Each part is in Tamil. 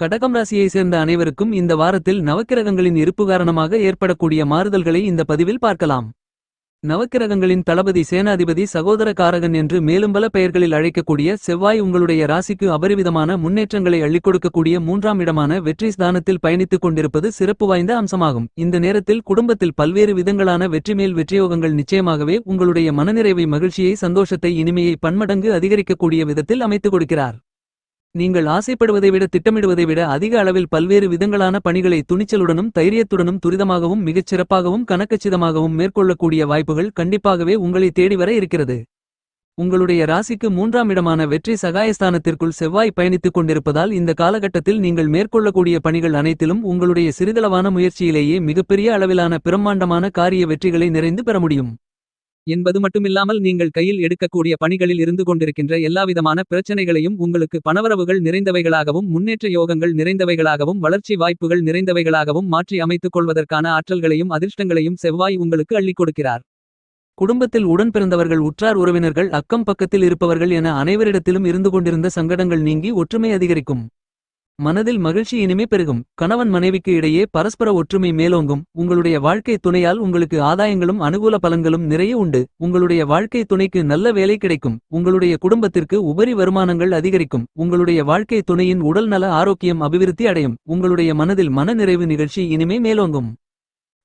கடகம் ராசியை சேர்ந்த அனைவருக்கும் இந்த வாரத்தில் நவக்கிரகங்களின் இருப்பு காரணமாக ஏற்படக்கூடிய மாறுதல்களை இந்த பதிவில் பார்க்கலாம். நவக்கிரகங்களின் தளபதி சேனாதிபதி சகோதர காரகன் என்று மேலும் பல பெயர்களில் அழைக்கக்கூடிய செவ்வாய் உங்களுடைய ராசிக்கு அபரிவிதமான முன்னேற்றங்களை அள்ளிக் கொடுக்கக்கூடிய மூன்றாம் இடமான வெற்றி ஸ்தானத்தில் பயணித்துக் கொண்டிருப்பது சிறப்பு வாய்ந்த அம்சமாகும். இந்த நேரத்தில் குடும்பத்தில் பல்வேறு விதங்களான வெற்றி மேல் வெற்றியோகங்கள் நிச்சயமாகவே உங்களுடைய மனநிறைவை மகிழ்ச்சியை சந்தோஷத்தை இனிமையை பன்மடங்கு அதிகரிக்கக்கூடிய விதத்தில் அமைத்துக் கொடுக்கிறார். நீங்கள் ஆசைப்படுவதை விட திட்டமிடுவதை விட அதிக அளவில் பல்வேறு விதங்களான பணிகளை துணிச்சலுடனும் தைரியத்துடனும் துரிதமாகவும் மிகச் சிறப்பாகவும் கணக்கச்சிதமாகவும் மேற்கொள்ளக்கூடிய வாய்ப்புகள் கண்டிப்பாகவே உங்களை தேடி வர இருக்கிறது. உங்களுடைய ராசிக்கு மூன்றாம் இடமான வெற்றி சகாயஸ்தானத்திற்குள் செவ்வாய் பயணித்துக் கொண்டிருப்பதால் இந்த காலகட்டத்தில் நீங்கள் மேற்கொள்ளக்கூடிய பணிகள் அனைத்திலும் உங்களுடைய சிறிதளவான முயற்சியிலேயே மிகப்பெரிய அளவிலான பிரம்மாண்டமான காரிய வெற்றிகளை நிறைந்து பெற முடியும். என்பது மட்டுமில்லாமல் நீங்கள் கையில் எடுக்கக்கூடிய பணிகளில் இருந்து கொண்டிருக்கின்ற எல்லாவிதமான பிரச்சனைகளையும் உங்களுக்கு பணவரவுகள் நிறைந்தவைகளாகவும் முன்னேற்ற யோகங்கள் நிறைந்தவைகளாகவும் வளர்ச்சி வாய்ப்புகள் நிறைந்தவைகளாகவும் மாற்றி அமைத்துக் கொள்வதற்கான ஆற்றல்களையும் அதிர்ஷ்டங்களையும் செவ்வாய் உங்களுக்கு அள்ளிக் கொடுக்கிறார். குடும்பத்தில் உடன் பிறந்தவர்கள் உற்றார் உறவினர்கள் அக்கம் பக்கத்தில் இருப்பவர்கள் என அனைவரிடத்திலும் இருந்து கொண்டிருந்த சங்கடங்கள் நீங்கி ஒற்றுமை அதிகரிக்கும். மனதில் மகிழ்ச்சி இனிமே பெருகும். கணவன் மனைவிக்கு இடையே பரஸ்பர ஒற்றுமை மேலோங்கும். உங்களுடைய வாழ்க்கை துணையால் உங்களுக்கு ஆதாயங்களும் அனுகூல பலன்களும் நிறைய உண்டு. உங்களுடைய வாழ்க்கை துணைக்கு நல்ல வேலை கிடைக்கும். உங்களுடைய குடும்பத்திற்கு உபரி வருமானங்கள் அதிகரிக்கும். உங்களுடைய வாழ்க்கை துணையின் உடல் நல ஆரோக்கியம் அபிவிருத்தி அடையும். உங்களுடைய மனதில் மன நிறைவு நிகழ்ச்சி இனிமே மேலோங்கும்.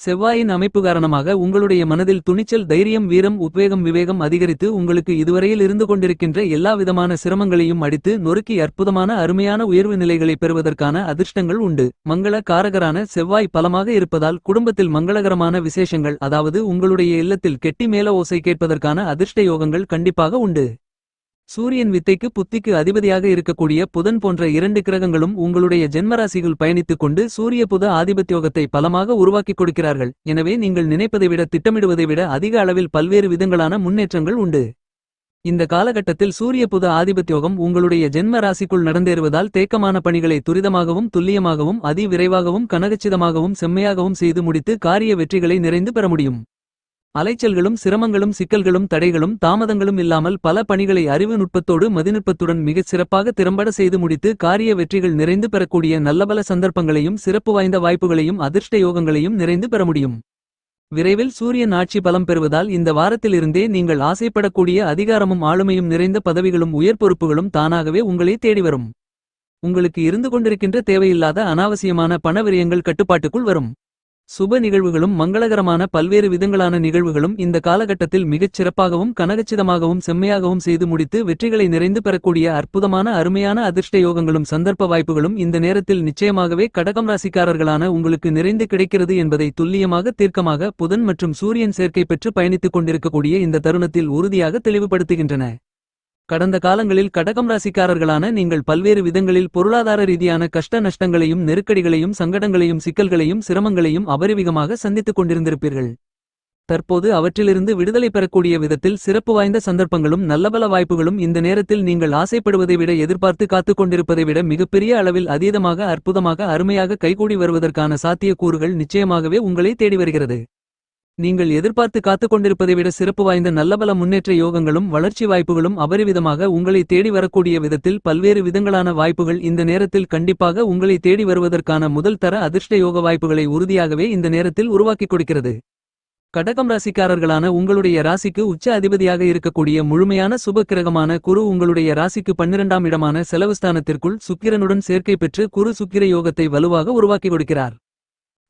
செவ்வாயின் அமைப்பு காரணமாக உங்களுடைய மனதில் துணிச்சல் தைரியம் வீரம் உத்வேகம் விவேகம் அதிகரித்து உங்களுக்கு இதுவரையில் இருந்து கொண்டிருக்கின்ற எல்லா விதமான சிரமங்களையும் அடித்து நொறுக்கி அற்புதமான அருமையான உயர்வு நிலைகளை பெறுவதற்கான அதிர்ஷ்டங்கள் உண்டு. மங்கள காரகரான செவ்வாய் பலமாக இருப்பதால் குடும்பத்தில் மங்களகரமான விசேஷங்கள் அதாவது உங்களுடைய இல்லத்தில் கெட்டி மேல ஓசை கேட்பதற்கான அதிர்ஷ்ட யோகங்கள் கண்டிப்பாக உண்டு. சூரியன் வித்தைக்கு புத்திக்கு அதிபதியாக இருக்கக்கூடிய புதன் போன்ற இரண்டு கிரகங்களும் உங்களுடைய ஜென்மராசிகள் பயணித்துக் கொண்டு சூரிய புத ஆதிபத்தியோகத்தை பலமாக உருவாக்கிக் கொடுக்கிறார்கள். எனவே நீங்கள் நினைப்பதை விட திட்டமிடுவதை விட அதிக அளவில் பல்வேறு விதங்களான முன்னேற்றங்கள் உண்டு. இந்த காலகட்டத்தில் சூரிய புத ஆதிபத்தியோகம் உங்களுடைய ஜென்ம ராசிக்குள் நடந்தேறுவதால் தேக்கமான பணிகளை துரிதமாகவும் துல்லியமாகவும் அதி விரைவாகவும் கனகச்சிதமாகவும் செம்மையாகவும் செய்து முடித்து காரிய வெற்றிகளை நிறைந்து பெற முடியும். அலைச்சல்களும் சிரமங்களும் சிக்கல்களும் தடைகளும் தாமதங்களும் இல்லாமல் பல பணிகளை அறிவு நுட்பத்தோடு மதிநுட்பத்துடன் மிகச் சிறப்பாக திறம்பட செய்து முடித்து காரிய வெற்றிகள் நிறைந்து பெறக்கூடிய நல்லபல சந்தர்ப்பங்களையும் சிறப்பு வாய்ந்த வாய்ப்புகளையும் அதிர்ஷ்ட யோகங்களையும் நிறைந்து பெற முடியும். விரைவில் சூரியன் ஆட்சி பலம் பெறுவதால் இந்த வாரத்திலிருந்தே நீங்கள் ஆசைப்படக்கூடிய அதிகாரமும் ஆளுமையும் நிறைந்த பதவிகளும் உயர் பொறுப்புகளும் தானாகவே உங்களை தேடி வரும். உங்களுக்கு இருந்து கொண்டிருக்கின்ற தேவையில்லாத அனாவசியமான பண விரயங்கள் கட்டுப்பாட்டுக்குள் வரும். சுப நிகழ்வுகளும் மங்களகரமான பல்வேறு விதங்களான நிகழ்வுகளும் இந்த காலகட்டத்தில் மிகச் சிறப்பாகவும் கனகச்சிதமாகவும் செம்மையாகவும் செய்து முடித்து வெற்றிகளை நிறைந்து பெறக்கூடிய அற்புதமான அருமையான அதிர்ஷ்ட யோகங்களும் சந்தர்ப்ப வாய்ப்புகளும் இந்த நேரத்தில் நிச்சயமாகவே கடகம் ராசிக்காரர்களான உங்களுக்கு நிறைந்து கிடைக்கிறது என்பதை துல்லியமாக தீர்க்கமாக புதன் மற்றும் சூரியன் சேர்க்கை பெற்று பயணித்துக் கொண்டிருக்கக்கூடிய இந்த தருணத்தில் உறுதியாக தெளிவுபடுத்துகின்றன. கடந்த காலங்களில் கடகம் ராசிக்காரர்களான நீங்கள் பல்வேறு விதங்களில் பொருளாதார ரீதியான கஷ்ட நஷ்டங்களையும் நெருக்கடிகளையும் சங்கடங்களையும் சிக்கல்களையும் சிரமங்களையும் அபரிவிகமாக சந்தித்துக் கொண்டிருந்திருப்பீர்கள். தற்போது அவற்றிலிருந்து விடுதலை பெறக்கூடிய விதத்தில் சிறப்பு வாய்ந்த சந்தர்ப்பங்களும் நல்லபல வாய்ப்புகளும் இந்த நேரத்தில் நீங்கள் ஆசைப்படுவதை விட எதிர்பார்த்து காத்துக் கொண்டிருப்பதை விட மிகப்பெரிய அளவில் அதீதமாக அற்புதமாக அருமையாக கைகூடி வருவதற்கான சாத்தியக்கூறுகள் நிச்சயமாகவே உங்களை தேடி வருகிறது. நீங்கள் எதிர்பார்த்து காத்துக் கொண்டிருப்பதை விட சிறப்பு வாய்ந்த நல்லபல முன்னேற்ற யோகங்களும் வளர்ச்சி வாய்ப்புகளும் அபரிவிதமாக உங்களை தேடி வரக்கூடிய விதத்தில் பல்வேறு விதங்களான வாய்ப்புகள் இந்த நேரத்தில் கண்டிப்பாக உங்களை தேடி வருவதற்கான முதல் தர அதிர்ஷ்ட யோக வாய்ப்புகளை உறுதியாகவே இந்த நேரத்தில் உருவாக்கிக் கொடுக்கிறது. கடகம் ராசிக்காரர்களான உங்களுடைய ராசிக்கு உச்ச அதிபதியாக இருக்கக்கூடிய முழுமையான சுபக்கிரகமான குரு உங்களுடைய ராசிக்கு பன்னிரண்டாம் இடமான செலவுஸ்தானத்திற்குள் சுக்கிரனுடன் சேர்க்கை பெற்று குரு சுக்கிர யோகத்தை வலுவாக உருவாக்கி கொடுக்கிறார்.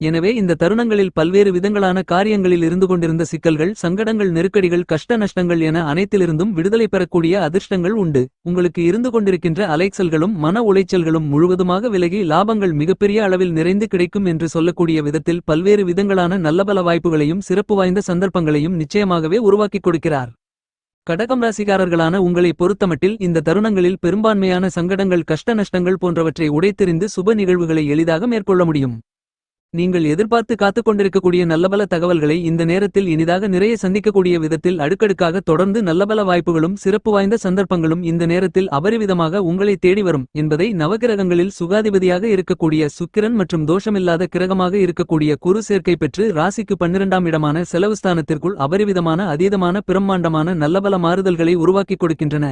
எனவே இந்த தருணங்களில் பல்வேறு விதங்களான காரியங்களில் இருந்து கொண்டிருந்த சிக்கல்கள் சங்கடங்கள் நெருக்கடிகள் கஷ்ட நஷ்டங்கள் என அனைத்திலிருந்தும் விடுதலை பெறக்கூடிய அதிர்ஷ்டங்கள் உண்டு. உங்களுக்கு இருந்து கொண்டிருக்கின்ற அலைச்சல்களும் மன உளைச்சல்களும் முழுவதுமாக விலகி லாபங்கள் மிகப்பெரிய அளவில் நிறைந்து கிடைக்கும் என்று சொல்லக்கூடிய விதத்தில் பல்வேறு விதங்களான நல்லபல வாய்ப்புகளையும் சிறப்பு வாய்ந்த சந்தர்ப்பங்களையும் நிச்சயமாகவே உருவாக்கிக் கொடுக்கிறார். கடகம் ராசிக்காரர்களான உங்களை பொறுத்தமட்டில் இந்த தருணங்களில் பெரும்பான்மையான சங்கடங்கள் கஷ்ட நஷ்டங்கள் போன்றவற்றை உடைத்தெறிந்து சுப நிகழ்வுகளை எளிதாக மேற்கொள்ள முடியும். நீங்கள் எதிர்பார்த்து காத்துக் கொண்டிருக்கக்கூடிய நல்லபல தகவல்களை இந்த நேரத்தில் இனிதாக நிறைய சந்திக்கக்கூடிய விதத்தில் அடுக்கடுக்காக தொடர்ந்து நல்லபல வாய்ப்புகளும் சிறப்பு வாய்ந்த சந்தர்ப்பங்களும் இந்த நேரத்தில் அபரிவிதமாக உங்களை தேடி வரும் என்பதை நவகிரகங்களில் சுகாதிபதியாக இருக்கக்கூடிய சுக்கிரன் மற்றும் தோஷமில்லாத கிரகமாக இருக்கக்கூடிய குரு சேர்க்கை பெற்று ராசிக்கு பன்னிரண்டாம் இடமான செலவுஸ்தானத்திற்குள் அபரிவிதமான அதீதமான பிரம்மாண்டமான நல்லபல மாறுதல்களை உருவாக்கிக் கொடுக்கின்றன.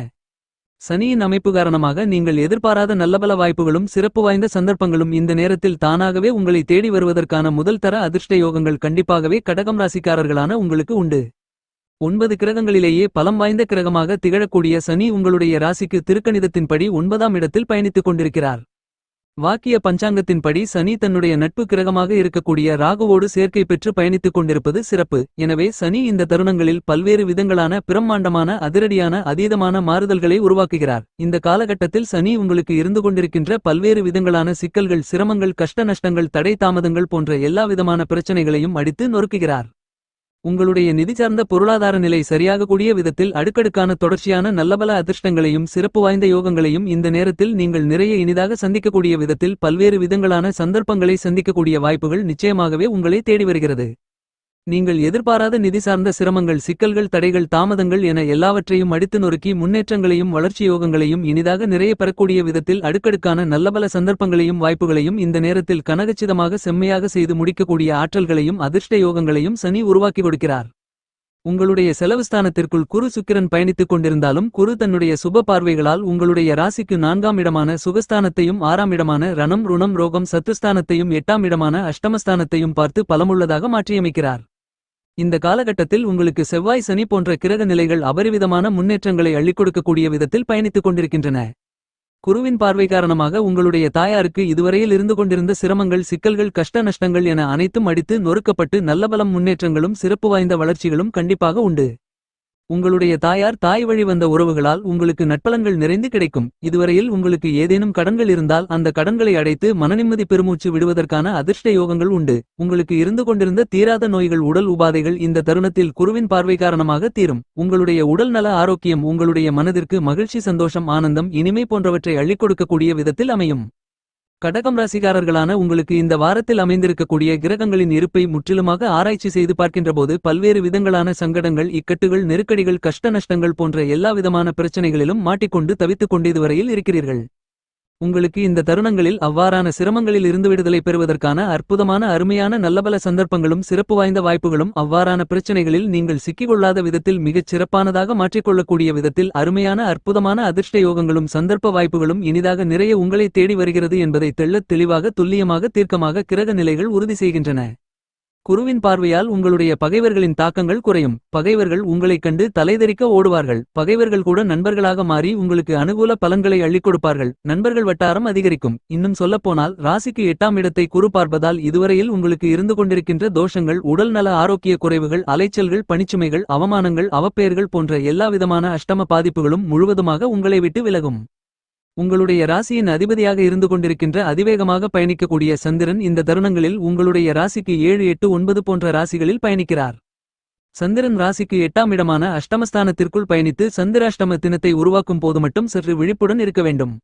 சனியின் அமைப்பு காரணமாக நீங்கள் எதிர்பாராத நல்லபல வாய்ப்புகளும் சிறப்பு வாய்ந்த சந்தர்ப்பங்களும் இந்த நேரத்தில் தானாகவே உங்களை தேடி வருவதற்கான முதல் தர அதிர்ஷ்ட யோகங்கள் கண்டிப்பாகவே கடகம் ராசிக்காரர்களான உங்களுக்கு உண்டு. ஒன்பது கிரகங்களிலேயே பலம் வாய்ந்த கிரகமாக திகழக்கூடிய சனி உங்களுடைய ராசிக்கு திருக்கணிதத்தின்படி ஒன்பதாம் இடத்தில் பயணித்துக் கொண்டிருக்கிறார். வாக்கிய பஞ்சாங்கத்தின்படி சனி தன்னுடைய நட்பு கிரகமாக இருக்கக்கூடிய ராகுவோடு சேர்க்கை பெற்று பயணித்துக் கொண்டிருப்பது சிறப்பு. எனவே சனி இந்த தருணங்களில் பல்வேறு விதங்களான பிரம்மாண்டமான அதிரடியான அதீதமான மாறுதல்களை உருவாக்குகிறார். இந்த காலகட்டத்தில் சனி உங்களுக்கு இருந்து கொண்டிருக்கின்ற பல்வேறு விதங்களான சிக்கல்கள் சிரமங்கள் கஷ்ட நஷ்டங்கள் தடை தாமதங்கள் போன்ற எல்லா விதமான பிரச்சனைகளையும் அடித்து நொறுக்குகிறார். உங்களுடைய நிதி சார்ந்த பொருளாதார நிலை சரியாக கூடிய விதத்தில் அடுக்கடுக்கான தொடர்ச்சியான நல்லபல அதிர்ஷ்டங்களையும் சிறப்பு வாய்ந்த யோகங்களையும் இந்த நேரத்தில் நீங்கள் நிறைய இனிதாக சந்திக்கக்கூடிய விதத்தில் பல்வேறு விதங்களான சந்தர்ப்பங்களை சந்திக்கக்கூடிய வாய்ப்புகள் நிச்சயமாகவே உங்களை தேடி வருகிறது. நீங்கள் எதிர்பாராத நிதி சார்ந்த சிரமங்கள் சிக்கல்கள் தடைகள் தாமதங்கள் என எல்லாவற்றையும் அடித்து நொறுக்கி முன்னேற்றங்களையும் வளர்ச்சி யோகங்களையும் இனிதாக நிறைய பெறக்கூடிய விதத்தில் அடுக்கடுக்கான நல்லபல சந்தர்ப்பங்களையும் வாய்ப்புகளையும் இந்த நேரத்தில் கனகச்சிதமாக செம்மையாக செய்து முடிக்கக்கூடிய ஆற்றல்களையும் அதிர்ஷ்ட யோகங்களையும் சனி உருவாக்கி கொடுக்கிறார். உங்களுடைய செலவுஸ்தானத்திற்குள் குரு சுக்கிரன் பயணித்துக் கொண்டிருந்தாலும் குரு தன்னுடைய சுப பார்வைகளால் உங்களுடைய ராசிக்கு நான்காம் இடமான சுகஸ்தானத்தையும் ஆறாம் இடமான ரணம் ருணம் ரோகம் சத்துஸ்தானத்தையும் எட்டாம் இடமான அஷ்டமஸ்தானத்தையும் பார்த்து பலமுள்ளதாக மாற்றியமைக்கிறார். இந்த காலகட்டத்தில் உங்களுக்கு செவ்வாய் சனி போன்ற கிரக நிலைகள் அபரிவிதமான முன்னேற்றங்களை அள்ளிக் கொடுக்கக்கூடிய விதத்தில் பயணித்துக் கொண்டிருக்கின்றன. குருவின் பார்வை காரணமாக உங்களுடைய தாயாருக்கு இதுவரையில் இருந்து கொண்டிருந்த சிரமங்கள் சிக்கல்கள் கஷ்ட நஷ்டங்கள் என அனைத்தும் அடித்து நொறுக்கப்பட்டு நல்லபலம் முன்னேற்றங்களும் சிறப்பு வாய்ந்த வளர்ச்சிகளும் கண்டிப்பாக உண்டு. உங்களுடைய தாயார் தாய் வழி வந்த உறவுகளால் உங்களுக்கு நட்பலன்கள் நிறைந்து கிடைக்கும். இதுவரையில் உங்களுக்கு ஏதேனும் கடன்கள் இருந்தால் அந்த கடன்களை அடைத்து மனநிம்மதி பெருமூச்சு விடுவதற்கான அதிர்ஷ்ட யோகங்கள் உண்டு. உங்களுக்கு இருந்து கொண்டிருந்த தீராத நோய்கள் உடல் உபாதைகள் இந்த தருணத்தில் குருவின் பார்வை காரணமாக தீரும். உங்களுடைய உடல் நல ஆரோக்கியம் உங்களுடைய மனதிற்கு மகிழ்ச்சி சந்தோஷம் ஆனந்தம் இனிமை போன்றவற்றை அள்ளிக் கொடுக்கக்கூடிய விதத்தில் அமையும். கடகம் ராசிகாரர்களான உங்களுக்கு இந்த வாரத்தில் அமைந்திருக்கக்கூடிய கிரகங்களின் இருப்பை முற்றிலுமாக ஆராய்ச்சி செய்து பார்க்கின்றபோது பல்வேறு விதங்களான சங்கடங்கள் இக்கட்டுகள் நெருக்கடிகள் கஷ்ட நஷ்டங்கள் போன்ற எல்லா விதமான பிரச்சனைகளிலும் மாட்டிக்கொண்டு தவித்துக் கொண்டு இதுவரையில் இருக்கிறீர்கள். உங்களுக்கு இந்த தருணங்களில் அவ்வாறான சிரமங்களில் இருந்து விடுதலை பெறுவதற்கான அற்புதமான அருமையான நல்லபல சந்தர்ப்பங்களும் சிறப்பு வாய்ந்த வாய்ப்புகளும் அவ்வாறான பிரச்சனைகளில் நீங்கள் சிக்கிக்கொள்ளாத விதத்தில் மிகச் சிறப்பானதாக மாற்றிக்கொள்ளக்கூடிய விதத்தில் அருமையான அற்புதமான அதிர்ஷ்ட யோகங்களும் சந்தர்ப்ப வாய்ப்புகளும் இனிதாக நிறைய உங்களை தேடி வருகிறது என்பதை தெள்ளத் தெளிவாக துல்லியமாக தீர்க்கமாக கிரக நிலைகள் உறுதி செய்கின்றன. குருவின் பார்வையால் உங்களுடைய பகைவர்களின் தாக்கங்கள் குறையும். பகைவர்கள் உங்களைக் கண்டு தலைதெறிக்க ஓடுவார்கள். பகைவர்கள் கூட நண்பர்களாக மாறி உங்களுக்கு அனுகூல பலன்களை அள்ளிக் கொடுப்பார்கள். நண்பர்கள் வட்டாரம் அதிகரிக்கும். இன்னும் சொல்லப்போனால் ராசிக்கு எட்டாம் இடத்தை குரு பார்ப்பதால் இதுவரையில் உங்களுக்கு இருந்து கொண்டிருக்கின்ற தோஷங்கள் உடல் நல ஆரோக்கிய குறைவுகள் அலைச்சல்கள் பணிச்சுமைகள் அவமானங்கள் அவப்பெயர்கள் போன்ற எல்லா விதமான அஷ்டம பாதிப்புகளும் முழுவதுமாக உங்களை விட்டு விலகும். உங்களுடைய ராசியின் அதிபதியாக இருந்து கொண்டிருக்கின்ற அதிவேகமாக பயணிக்கக்கூடிய சந்திரன் இந்த தருணங்களில் உங்களுடைய ராசிக்கு ஏழு எட்டு ஒன்பது போன்ற ராசிகளில் பயணிக்கிறார். சந்திரன் ராசிக்கு எட்டாம் இடமான அஷ்டமஸ்தானத்திற்குள் பயணித்து சந்திராஷ்டம தினத்தை உருவாக்கும் போது மட்டும் சற்று விழிப்புடன் இருக்க வேண்டும்.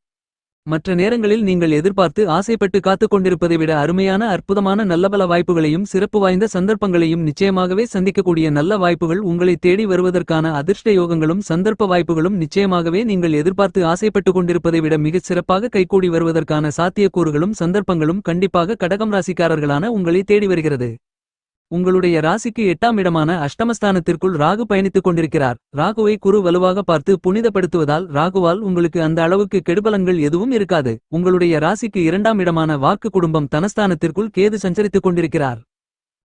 மற்ற நேரங்களில் நீங்கள் எதிர்பார்த்து ஆசைப்பட்டு காத்துக் கொண்டிருப்பதை விட அருமையான அற்புதமான நல்லபல வாய்ப்புகளையும் சிறப்பு வாய்ந்த சந்தர்ப்பங்களையும் நிச்சயமாகவே சந்திக்கக்கூடிய நல்ல வாய்ப்புகள் உங்களை தேடி வருவதற்கான அதிர்ஷ்ட யோகங்களும் சந்தர்ப்ப வாய்ப்புகளும் நிச்சயமாகவே நீங்கள் எதிர்பார்த்து ஆசைப்பட்டு கொண்டிருப்பதை விட மிகச் சிறப்பாக கைகூடி வருவதற்கான சாத்தியக்கூறுகளும் சந்தர்ப்பங்களும் கண்டிப்பாக கடகம் ராசிக்காரர்களான உங்களை தேடி வருகிறது. உங்களுடைய ராசிக்கு எட்டாம் இடமான அஷ்டமஸ்தானத்திற்குள் ராகு பயணித்துக் கொண்டிருக்கிறார். ராகுவை குரு வலுவாக பார்த்து புனிதப்படுத்துவதால் ராகுவால் உங்களுக்கு அந்த அளவுக்கு கெடுபலங்கள் எதுவும் இருக்காது. உங்களுடைய ராசிக்கு இரண்டாம் இடமான வாக்கு குடும்பம் தனஸ்தானத்திற்குள் கேது சஞ்சரித்துக் கொண்டிருக்கிறார்.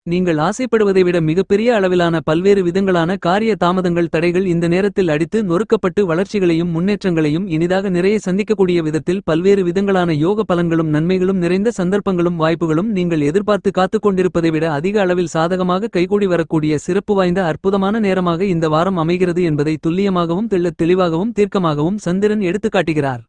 நீங்கள் ஆசைப்படுவதை விட மிகப்பெரிய அளவிலான பல்வேறு விதங்களான காரிய தாமதங்கள் தடைகள் இந்த நேரத்தில் அடித்து நொறுக்கப்பட்டு வளர்ச்சிகளையும் முன்னேற்றங்களையும் இனிதாக நிறைய சந்திக்கக்கூடிய விதத்தில் பல்வேறு விதங்களான யோக பலன்களும் நன்மைகளும் நிறைந்த சந்தர்ப்பங்களும் வாய்ப்புகளும் நீங்கள் எதிர்பார்த்து காத்துக்கொண்டிருப்பதை விட அதிக அளவில் சாதகமாக கைகூடி வரக்கூடிய சிறப்பு வாய்ந்த அற்புதமான நேரமாக இந்த வாரம் அமைகிறது என்பதை துல்லியமாகவும் தெள்ளத் தெளிவாகவும் தீர்க்கமாகவும் சந்திரன் எடுத்துக்காட்டுகிறார்.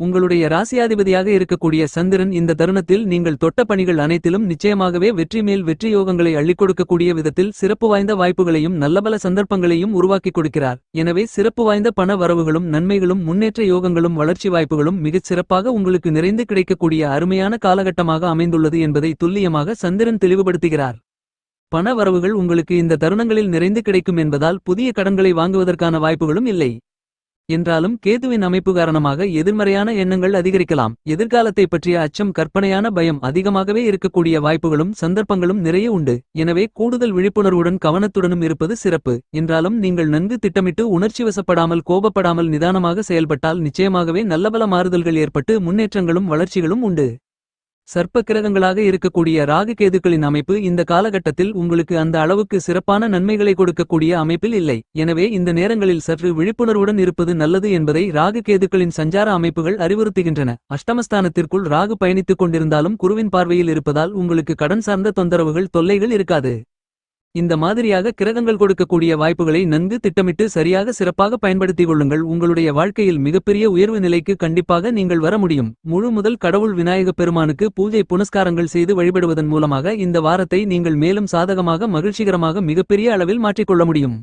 உங்களுடைய ராசியாதிபதியாக இருக்கக்கூடிய சந்திரன் இந்த தருணத்தில் நீங்கள் தொட்ட பணிகள் அனைத்திலும் நிச்சயமாகவே வெற்றி மேல் வெற்றி யோகங்களை அள்ளிக் கொடுக்கக்கூடிய விதத்தில் சிறப்பு வாய்ந்த வாய்ப்புகளையும் நல்லபல சந்தர்ப்பங்களையும் உருவாக்கிக் கொடுக்கிறார். எனவே சிறப்பு வாய்ந்த பண வரவுகளும் நன்மைகளும் முன்னேற்ற யோகங்களும் வளர்ச்சி வாய்ப்புகளும் மிகச் சிறப்பாக உங்களுக்கு நிறைந்து கிடைக்கக்கூடிய அருமையான காலகட்டமாக அமைந்துள்ளது என்பதை துல்லியமாக சந்திரன் தெளிவுபடுத்துகிறார். பண வரவுகள் உங்களுக்கு இந்த தருணங்களில் நிறைந்து கிடைக்கும் என்பதால் புதிய கடன்களை வாங்குவதற்கான வாய்ப்புகளும் இல்லை. என்றாலும் கேதுவின் அமைப்பு காரணமாக எதிர்மறையான எண்ணங்கள் அதிகரிக்கலாம். எதிர்காலத்தை பற்றிய அச்சம் கற்பனையான பயம் அதிகமாகவே இருக்கக்கூடிய வாய்ப்புகளும் சந்தர்ப்பங்களும் நிறைய உண்டு. எனவே கூடுதல் விழிப்புணர்வுடன் கவனத்துடனும் இருப்பது சிறப்பு. என்றாலும் நீங்கள் நன்கு திட்டமிட்டு உணர்ச்சிவசப்படாமல் கோபப்படாமல் நிதானமாக செயல்பட்டால் நிச்சயமாகவே நல்லபல மாறுதல்கள் ஏற்பட்டு முன்னேற்றங்களும் வளர்ச்சிகளும் உண்டு. சர்ப்ப கிரகங்களாக இருக்கக்கூடிய ராகு கேதுக்களின் அமைப்பு இந்த காலகட்டத்தில் உங்களுக்கு அந்த அளவுக்கு சிறப்பான நன்மைகளை கொடுக்கக்கூடிய அமைப்பில் இல்லை. எனவே இந்த நேரங்களில் சற்று விழிப்புணர்வுடன் இருப்பது நல்லது என்பதை ராகு கேதுக்களின் சஞ்சார அமைப்புகள் அறிவுறுத்துகின்றன. அஷ்டமஸ்தானத்திற்குள் ராகு பயணித்துக் கொண்டிருந்தாலும் குருவின் பார்வையில் இருப்பதால் உங்களுக்கு கடன் சார்ந்த தொந்தரவுகள் தொல்லைகள் இருக்காது. இந்த மாதிரியாக கிரகங்கள் கொடுக்கக்கூடிய வாய்ப்புகளை நன்கு திட்டமிட்டு சரியாக சிறப்பாக பயன்படுத்திக் கொள்ளுங்கள். உங்களுடைய வாழ்க்கையில் மிகப்பெரிய உயர்வு நிலைக்கு கண்டிப்பாக நீங்கள் வர முடியும். முழு முதல் கடவுள் விநாயகப் பெருமானுக்கு பூஜை புனஸ்காரங்கள் செய்து வழிபடுவதன் மூலமாக இந்த வாரத்தை நீங்கள் மேலும் சாதகமாக மகிழ்ச்சிகரமாக மிகப்பெரிய அளவில் மாற்றிக்கொள்ள முடியும்.